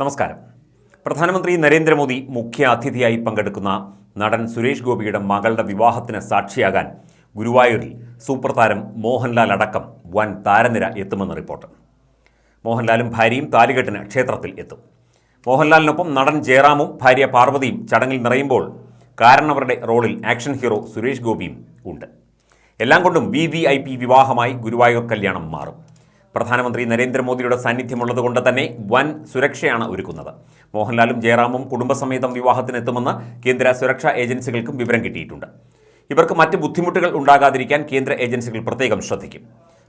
നമസ്കാരം. പ്രധാനമന്ത്രി നരേന്ദ്രമോദി മുഖ്യ അതിഥിയായി പങ്കെടുക്കുന്ന നടൻ സുരേഷ് ഗോപിയുടെ മകളുടെ വിവാഹത്തിന് സാക്ഷിയാകാൻ ഗുരുവായൂരിൽ സൂപ്പർ താരം മോഹൻലാൽ അടക്കം വൻ താരനിര എത്തുമെന്ന് റിപ്പോർട്ട്. മോഹൻലാലും ഭാര്യയും താലികെട്ടിന് ക്ഷേത്രത്തിൽ എത്തും. മോഹൻലാലിനൊപ്പം നടൻ ജയറാമും ഭാര്യ പാർവതിയും ചടങ്ങിൽ നിറയുമ്പോൾ കാരണവരുടെ റോളിൽ ആക്ഷൻ ഹീറോ സുരേഷ് ഗോപിയും ഉണ്ട്. എല്ലാം കൊണ്ടും വി വി ഐ പി വിവാഹമായി ഗുരുവായൂർ കല്യാണം മാറും. പ്രധാനമന്ത്രി നരേന്ദ്രമോദിയുടെ സാന്നിധ്യമുള്ളതുകൊണ്ട് തന്നെ വൻ സുരക്ഷയാണ് ഒരുക്കുന്നത്. മോഹൻലാലും ജയറാമും കുടുംബസമേതം വിവാഹത്തിനെത്തുമെന്ന് കേന്ദ്ര സുരക്ഷാ ഏജൻസികൾക്കും വിവരം കിട്ടിയിട്ടുണ്ട്. ഇവർക്ക് മറ്റ് ബുദ്ധിമുട്ടുകൾ ഉണ്ടാകാതിരിക്കാൻ കേന്ദ്ര ഏജൻസികൾ പ്രത്യേകം ശ്രദ്ധിക്കും.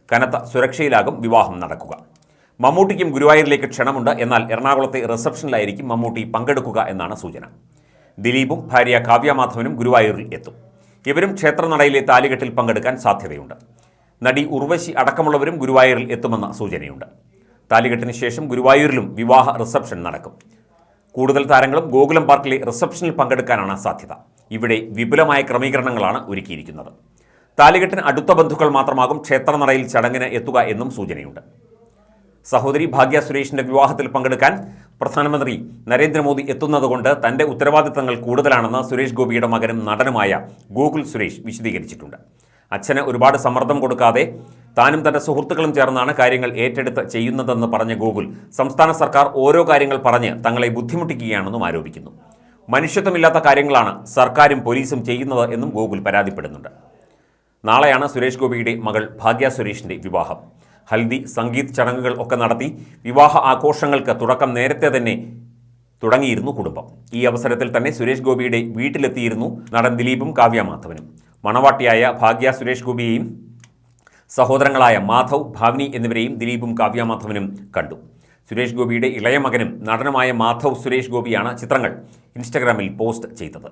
കനത്ത സുരക്ഷയിലാകും വിവാഹം നടക്കുക. മമ്മൂട്ടിക്കും ഗുരുവായൂരിലേക്ക് ക്ഷണമുണ്ട്. എന്നാൽ എറണാകുളത്തെ റിസപ്ഷനിലായിരിക്കും മമ്മൂട്ടി പങ്കെടുക്കുക എന്നാണ് സൂചന. ദിലീപും ഭാര്യ കാവ്യമാധവനും ഗുരുവായൂരിൽ എത്തും. ഇവരും ക്ഷേത്രനടയിലെ താലികെട്ടിൽ പങ്കെടുക്കാൻ സാധ്യതയുണ്ട്. നടി ഉർവശി അടക്കമുള്ളവരും ഗുരുവായൂരിൽ എത്തുമെന്ന സൂചനയുണ്ട്. താലികെട്ടിന് ശേഷം ഗുരുവായൂരിലും വിവാഹ റിസപ്ഷൻ നടക്കും. കൂടുതൽ താരങ്ങളും ഗോകുലം പാർക്കിലെ റിസപ്ഷനിൽ പങ്കെടുക്കാനാണ് സാധ്യത. ഇവിടെ വിപുലമായ ക്രമീകരണങ്ങളാണ് ഒരുക്കിയിരിക്കുന്നത്. താലികെട്ടിന് അടുത്ത ബന്ധുക്കൾ മാത്രമാകും ക്ഷേത്രനടയിൽ ചടങ്ങിന് എത്തുക എന്നും സൂചനയുണ്ട്. സഹോദരി ഭാഗ്യ സുരേഷിന്റെ വിവാഹത്തിൽ പങ്കെടുക്കാൻ പ്രധാനമന്ത്രി നരേന്ദ്രമോദി എത്തുന്നതുകൊണ്ട് തന്റെ ഉത്തരവാദിത്തങ്ങൾ കൂടുതലാണെന്ന് സുരേഷ് ഗോപിയുടെ മകനും നടനുമായ ഗോകുൽ സുരേഷ് വിശദീകരിച്ചിട്ടുണ്ട്. അച്ഛന് ഒരുപാട് സമ്മർദ്ദം കൊടുക്കാതെ താനും തന്റെ സുഹൃത്തുക്കളും ചേർന്നാണ് കാര്യങ്ങൾ ഏറ്റെടുത്ത് ചെയ്യുന്നതെന്ന് പറഞ്ഞ ഗൂഗിൾ സംസ്ഥാന സർക്കാർ ഓരോ കാര്യങ്ങൾ പറഞ്ഞ് തങ്ങളെ ബുദ്ധിമുട്ടിക്കുകയാണെന്നും ആരോപിക്കുന്നു. മനുഷ്യത്വമില്ലാത്ത കാര്യങ്ങളാണ് സർക്കാരും പോലീസും ചെയ്യുന്നത് എന്നും ഗൂഗിൾ പരാതിപ്പെടുന്നുണ്ട്. നാളെയാണ് സുരേഷ് ഗോപിയുടെ മകൾ ഭാഗ്യ സുരേഷിന്റെ വിവാഹം. ഹൽദി സംഗീത് ചടങ്ങുകൾ ഒക്കെ നടത്തി വിവാഹ ആഘോഷങ്ങൾക്ക് തുടക്കം നേരത്തെ തന്നെ തുടങ്ങിയിരുന്നു കുടുംബം. ഈ അവസരത്തിൽ തന്നെ സുരേഷ് ഗോപിയുടെ വീട്ടിലെത്തിയിരുന്നു നടൻ ദിലീപും കാവ്യ മാധവനും. മണവാട്ടിയായ ഭാഗ്യ സുരേഷ് ഗോപിയെയും സഹോദരങ്ങളായ മാധവ് ഭാവ്നി എന്നിവരെയും ദിലീപും കാവ്യ മാധവനും കണ്ടു. സുരേഷ് ഗോപിയുടെ ഇളയ മകനും നടനുമായ മാധവ് സുരേഷ് ഗോപിയാണ് ചിത്രങ്ങൾ ഇൻസ്റ്റഗ്രാമിൽ പോസ്റ്റ് ചെയ്തത്.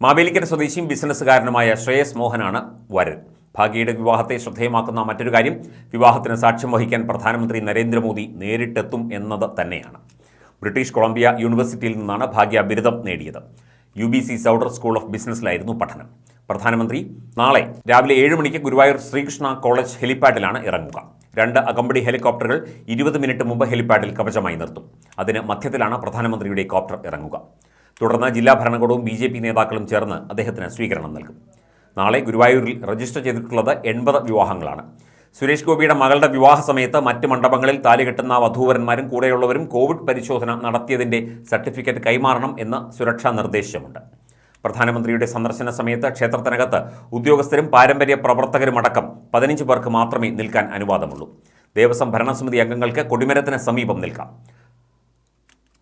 മാവേലിക്കര സ്വദേശിയും ബിസിനസ്സുകാരനുമായ ശ്രേയസ് മോഹനാണ് വരൻ. ഭാഗ്യയുടെ വിവാഹത്തെ ശ്രദ്ധേയമാക്കുന്ന മറ്റൊരു കാര്യം വിവാഹത്തിന് സാക്ഷ്യം വഹിക്കാൻ പ്രധാനമന്ത്രി നരേന്ദ്രമോദി നേരിട്ടെത്തും എന്നത് തന്നെയാണ്. ബ്രിട്ടീഷ് കൊളംബിയ യൂണിവേഴ്സിറ്റിയിൽ നിന്നാണ് ഭാഗ്യ ബിരുദം നേടിയത്. U B C Sauder school of ബിസിനസ്സിലായിരുന്നു പഠനം. പ്രധാനമന്ത്രി നാളെ രാവിലെ ഏഴ് മണിക്ക് ഗുരുവായൂർ ശ്രീകൃഷ്ണ കോളേജ് ഹെലിപ്പാഡിലാണ് ഇറങ്ങുക. രണ്ട് അകമ്പടി ഹെലികോപ്റ്ററുകൾ ഇരുപത് മിനിറ്റ് മുമ്പ് ഹെലിപ്പാഡിൽ കവചമായി നിർത്തും. അതിന് മധ്യത്തിലാണ് പ്രധാനമന്ത്രിയുടെ കോപ്റ്റർ ഇറങ്ങുക. തുടർന്ന് ജില്ലാ ഭരണകൂടവും ബി ജെ പി നേതാക്കളും ചേർന്ന് അദ്ദേഹത്തിന് സ്വീകരണം നൽകും. നാളെ ഗുരുവായൂരിൽ രജിസ്റ്റർ ചെയ്തിട്ടുള്ളത് എൺപത് വിവാഹങ്ങളാണ്. സുരേഷ് ഗോപിയുടെ മകളുടെ വിവാഹ സമയത്ത് മറ്റ് മണ്ഡപങ്ങളിൽ താലി കെട്ടുന്ന വധൂവരന്മാരും കൂടെയുള്ളവരും കോവിഡ് പരിശോധന നടത്തിയതിന്റെ സർട്ടിഫിക്കറ്റ് കൈമാറണം എന്ന് സുരക്ഷാ നിർദ്ദേശമുണ്ട്. പ്രധാനമന്ത്രിയുടെ സന്ദർശന സമയത്ത് ക്ഷേത്രത്തിനകത്ത് ഉദ്യോഗസ്ഥരും പാരമ്പര്യ പ്രവർത്തകരുമടക്കം പതിനഞ്ച് പേർക്ക് മാത്രമേ നിൽക്കാൻ അനുവാദമുള്ളൂ. ദേവസ്വം ഭരണസമിതി അംഗങ്ങൾക്ക് കൊടിമരത്തിന് സമീപം നിൽക്കാം.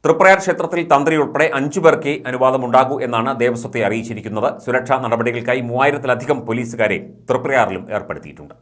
തൃപ്രയാർ ക്ഷേത്രത്തിൽ തന്ത്രി ഉൾപ്പെടെ അഞ്ചു പേർക്കേ അനുവാദമുണ്ടാകൂ എന്നാണ് ദേവസ്വത്തെ അറിയിച്ചിരിക്കുന്നത്. സുരക്ഷാ നടപടികൾക്കായി മൂവായിരത്തിലധികം പോലീസുകാരെ തൃപ്രയാറിലും ഏർപ്പെടുത്തിയിട്ടുണ്ട്.